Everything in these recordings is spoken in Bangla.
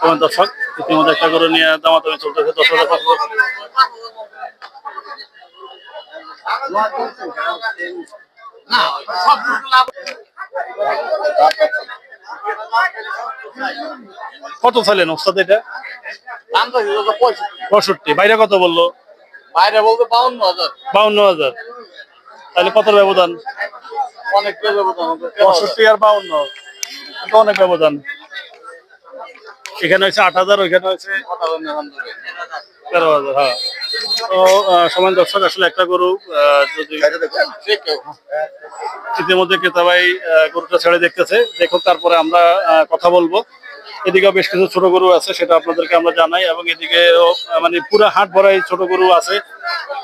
তোমার দর্শক ইতিমধ্যে একটা করে নিয়ে দামাদামি চলতেছে। দশ হাজার পাঁচশো কত চাইলেন ওস্তাদ এটা? পঁয়ষট্টি। বাইরে কত বলল? বাইরে বলতে বাউন্ন হাজার। বাউন্ন হাজার তাহলে কত ব্যবধান? অনেক আমাদের পঁয়ষট্টি আর বাউন্ন। এটা অনেক ব্যবধান। এখানে হয়েছে আট হাজার ওইখানে। তেরো হাজার হ্যাঁ। তো আহ, সমান দর্শক আসলে একটা গরু আহ, যদি কেউ ইতিমধ্যে ক্রেতা ভাই আহ, গরুটা ছেড়ে দেখতেছে। দেখুক তারপরে আমরা আহ, কথা বলব। এদিকে বেশ কিছু ছোট গরু আছে সেটা আপনাদেরকে আমরা জানাই। এবং এদিকে মানে পুরো হাট ভরাই ছোট গরু আছে।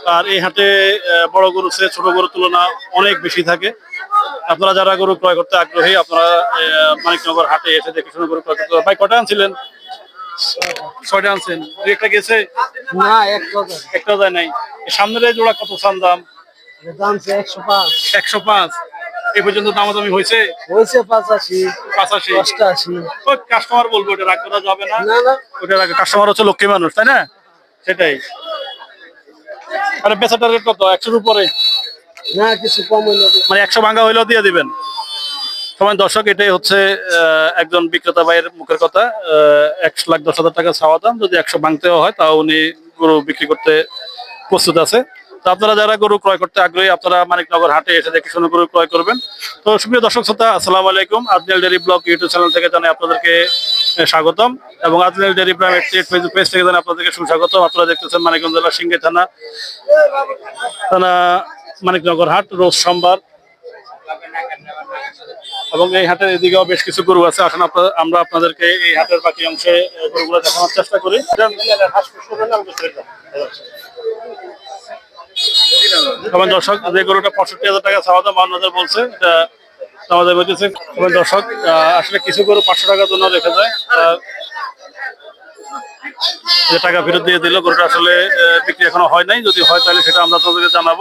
আর এই হাটে আহ, বড় গরু ছোট গরুর তুলনা অনেক বেশি থাকে। আপনারা যারা গরু ক্রয় করতে আগ্রহী আপনারা মানিকনগর হাটে এসে দেখে শুনে গরু ক্রয় করতে ভাই কটা আনছিলেন? ছয়টা আনছেন। একটা গেছে? না একটা যায় নাই। সামনের জোড়া কত চান দাম? একশো পাঁচ। এই পর্যন্ত দামাদামি হয়েছে? হয়েছে পাঁচাশি। পাঁচাশি। অষ্টাশি। কাস্টমার বলব ওটা রাগ করা যাবে না। ওটা রাগ কাস্টমার হচ্ছে লক্ষ্মী মানুষ তাই না? সেটাই। আরে বেচা টার্গেট কত? একশোর উপরে। না, কিছু কম হইল মানে একশো ভাঙা হইলেও দিয়ে দিবেন। সবাই দর্শক, এটাই হচ্ছে একজন বিক্রেতা ভাইয়ের মুখের কথা। একশো লাখ দশ হাজার টাকা চাওয়া দাম, যদি একশো ভাঙতেও হয়, তাও উনি গরু বিক্রি করতে প্রস্তুত আছে। তো আপনারা যারা গরু ক্রয় করতে আগ্রহী, আপনারা মানিকনগর হাটে এসে দেখে শুনে গরু ক্রয় করবেন। তো সুপ্রিয় দর্শক শ্রোতা, আসসালামু আলাইকুম। Ajnal diary blog YouTube channel থেকে জানাই আপনাদেরকে স্বাগতম। এবং Ajnal diary prime Facebook page থেকে জানাই আপনাদেরকে সুস্বাগতম। আপনারা দেখতেছেন মানিকগঞ্জ জেলার সিংহে থানা থানা মানিকনগর হাট রোজ সোমবার। এবং এই হাটের এদিকেও বেশ কিছু গরু আছে। আপনার- আমরা আপনাদেরকে এই হাটের বাকি অংশে গরুগুলো দেখানোর চেষ্টা করি। এবং দর্শক, যে গরুটা পঁয়ষট্টি হাজার টাকা চাওয়া দাম বান্ন বলছে, এটা আমাদের বলতেছে এবং দর্শক আসলে কিছু গরু পাঁচশো টাকার জন্য রেখে যায়। যে টাকা ফেরত দিয়ে দিল, গরুটা আসলে বিক্রি এখনও হয় নাই। যদি হয় তাহলে সেটা আমরা আপনাদেরকে জানাব।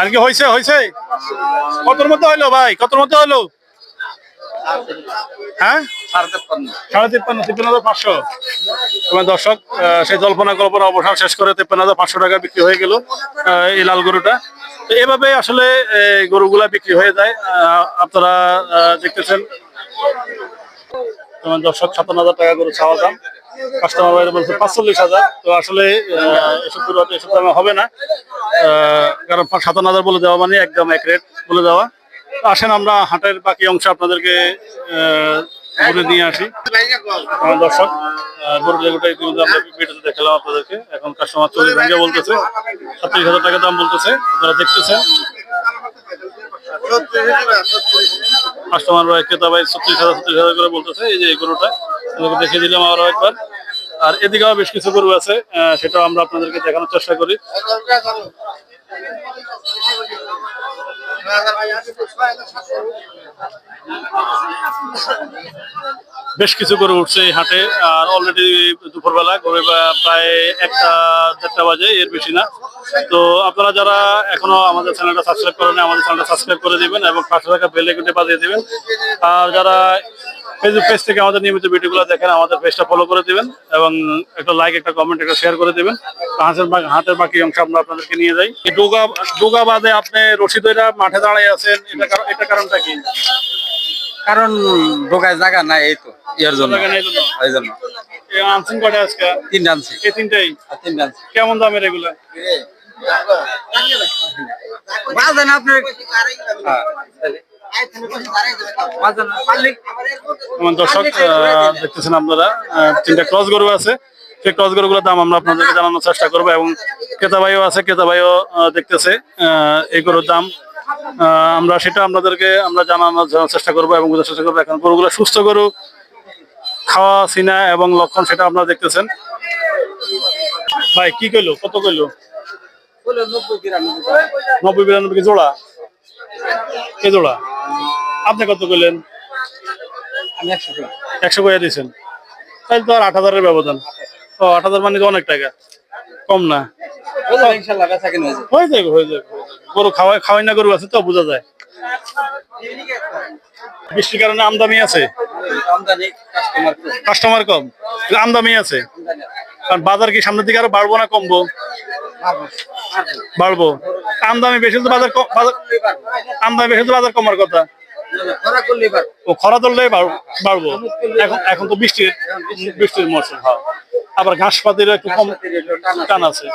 আর হয়েছে হয়েছে কতর মধ্যে হইল ভাই? কতর মধ্যে হইল? হ্যাঁ? দর্শক সেই জল্পনা কল্পনা অবসান শেষ করে তিপ্পান্ন হাজার পাঁচশো টাকা বিক্রি হয়ে গেল এই লাল গরুটা। এভাবে আসলে গরুগুলা বিক্রি হয়ে যায়। আপনারা দেখতেছেন, তোমার দর্শক সাতান্ন হাজার টাকা গরু চাওয়া দাম। কাস্টমার বাইরে বলছে পাঁচচল্লিশ হাজার। তো আসলে এসব গরু এসব দামে হবে না। কারণ সাতান্ন হাজার বলে দেওয়া মানে একদম এক রেট বলে দেওয়া। আসেন আমরা হাটের বাকি অংশ আপনাদেরকে ঘুরে নিয়ে আসি। আমার দর্শক গরুর লেগুটা ইতিমধ্যে আমরা ভিডিওতে দেখালাম আপনাদেরকে। এখন কাস্টমার চল্লিশ ভেঙে বলতেছে। সাতত্রিশ হাজার টাকা দাম বলতেছে। আপনারা দেখতেছেন। কাস্টমার ক্রেতা ভাই ছত্রিশ হাজার ছত্রিশ হাজার করে বলতেছে। এই যে এই গরুটা আপনাদেরকে দেখিয়ে দিলাম আরও একবার। আর এদিকেও বেশ কিছু গরু আছে সেটাও আমরা আপনাদেরকে দেখানোর চেষ্টা করি। বেশ কিছু গরু উঠছে এই হাটে, আর অলরেডি দুপুরবেলা গরু প্রায় একটা দেড়টা বাজে, এর বেশি না। তো আপনারা যারা এখনও আমাদের চ্যানেলটা সাবস্ক্রাইব করেন আমাদের চ্যানেলটা সাবস্ক্রাইব করে দিবেন এবং পাঁচশো টাকা বেলে কিন্তু বাজিয়ে দিবেন। আর যারা ফেসবুক পেজ থেকে আমাদের নিয়মিত ভিডিওগুলো দেখেন আমাদের পেজটা ফলো করে দিবেন এবং একটা লাইক একটা কমেন্ট একটা শেয়ার করে দিবেন। হাঁসের হাটের বাকি অংশ আমরা আপনাদেরকে নিয়ে যাই। ডোগা ডোগা বাদে আপনি রশিদরা মাঠে দাঁড়িয়ে আছেন এটা কারণ এটা কারণটা কি? কারণ ঢোকায় জায়গা নাই এই তো ইয়ার জন্য। জায়গা নেই জন্য এই জন্য। এই আনছেন কটা আজকে? তিন আনছি এই তিনটাই? আর তিন আনছি কেমন দামের এগুলো? বাজান আমার দর্শক দেখতেছেন আপনারা তিনটা ক্রস গরু আছে। সেই ক্রস গরুগুলোর দাম আমরা আপনাদেরকে জানানোর চেষ্টা করব এবং ক্রেতা ভাইও আছে, ক্রেতা ভাইও দেখতেছে এই গরুর দাম। আমরা সেটা আপনাদেরকে, আমরা জানানোর চেষ্টা করব এবং বোঝার চেষ্টা করব। এখন গরুগুলো সুস্থ গরু, খাওয়া, সিনা এবং লক্ষণ সেটা আপনারা দেখতেছেন। ভাই, কি কইলো? কত কইলো? নব্বই বিরানব্বই জোড়া? কে জোড়া? আপনি কত করলেন আমি একশো একশো করে দিয়েছেন। তাহলে তো আর আট হাজারের ব্যবধান। ও আট হাজার মানে অনেক টাকা। কম না। হয়ে যাবে হয়ে যাবে? গরু খাওয়াই খাওয়াই না গরু আছে তো বোঝা যায়। বৃষ্টির কারণে আমদানি আছে? কাস্টমার কম। আমদানি আছে? কারণ বাজার কি সামনের দিকে আরও বাড়বো না কমবো? বাড়বো আমদানি বেশি তো বাজার আমদানি বেশি তো বাজার কমার কথা। খরা তুললে বাড়বো এখন এখন তো বৃষ্টির বৃষ্টির মরশুম হয়। আবার ঘাসপাতির একটু কম টান আছে।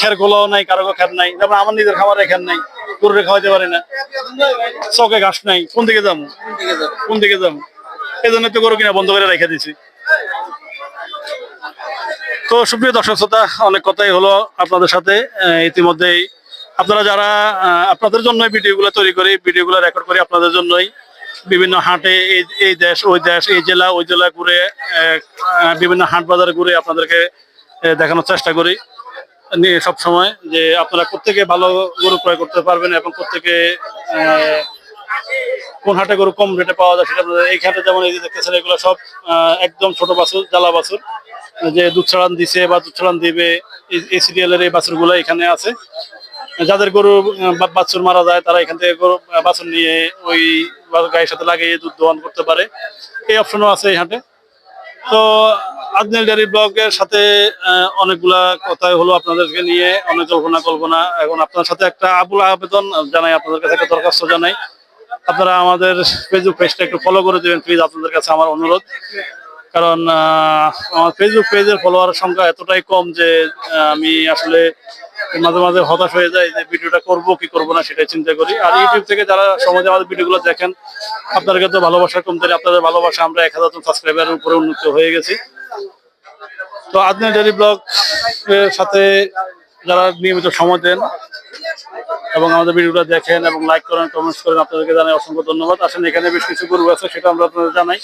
খেরগুলো নাই, কারও খের নাই। যেমন আমার নিজের খামারে খের নাই, গরুরে খাওয়াইতে পারি না। চকে ঘাস নাই, কোন দিকে যাব? কোন দিকে যাব? এই জন্য তো গরু কিনা বন্ধ করে রেখে দিছি তো সুপ্রিয় দর্শক শ্রোতা, অনেক কথাই হলো আপনাদের সাথে। ইতিমধ্যেই আপনারা যারা আপনাদের জন্য ভিডিওগুলো তৈরি করি, ভিডিওগুলো রেকর্ড করি আপনাদের জন্যই। বিভিন্ন হাটে এই দেশ, ওই দেশ, এই জেলা, ওই জেলা ঘুরে বিভিন্ন হাট বাজারে ঘুরে আপনাদেরকে দেখানোর চেষ্টা করি। নিয়ে সব সময় যে আপনারা প্রত্যেকে ভালো গরু ক্রয় করতে পারবেন এবং প্রত্যেকে কোন হাটে গরু কম রেটে পাওয়া যায় সেটা আপনাদের এই হাটে যেমন এই যে দেখতেছেন, এগুলো সব একদম ছোট বাছুর, জ্বালা বাছুর, যে দুধ ছড়ান দিছে বা দুধ ছড়ান দিবে, এই- সিরিয়ালের এই বাছুরগুলো এখানে আছে। যাদের গরু বাছুর মারা যায়, তারা এখান থেকে গরু বাছুর নিয়ে ওই গায়ের সাথে লাগিয়ে দুধ দোহন করতে পারে। এই অপশনও আছে এই হাটে। তো আজনেল ডেয়ারি ব্লগের সাথে অনেকগুলা কথাই হলো আপনাদেরকে নিয়ে, অনেক কল্পনা কল্পনা। এখন আপনার সাথে একটা আবুল আবেদন জানাই, আপনাদের কাছে একটা দরখাস্ত জানাই। আপনারা আমাদের ফেসবুক পেজটা একটু ফলো করে দেবেন প্লিজ আপনাদের কাছে আমার অনুরোধ। কারণ আমার ফেসবুক পেজের ফলোয়ার সংখ্যা এতটাই কম যে আমি আসলে মাঝে মাঝে হতাশ হয়ে যায় যে ভিডিওটা করব কি করব না সেটাই চিন্তা করি। আর ইউটিউব থেকে যারা সমাজে আমাদের ভিডিওগুলো দেখেন আপনাদেরকে তো ভালোবাসা কম কমতে আপনাদের ভালোবাসা আমরা এক হাজার সাবস্ক্রাইবারের উপরে উন্নত হয়ে গেছি। তো আদনা ডেলি ব্লগ এর সাথে যারা নিয়মিত সময় দেন এবং আমাদের ভিডিওটা দেখেন এবং লাইক করেন কমেন্টস করেন আপনাদেরকে জানাই অসংখ্য ধন্যবাদ। আসেন এখানে বেশ কিছু গরু আছে সেটা আমরা আপনাদের জানাই।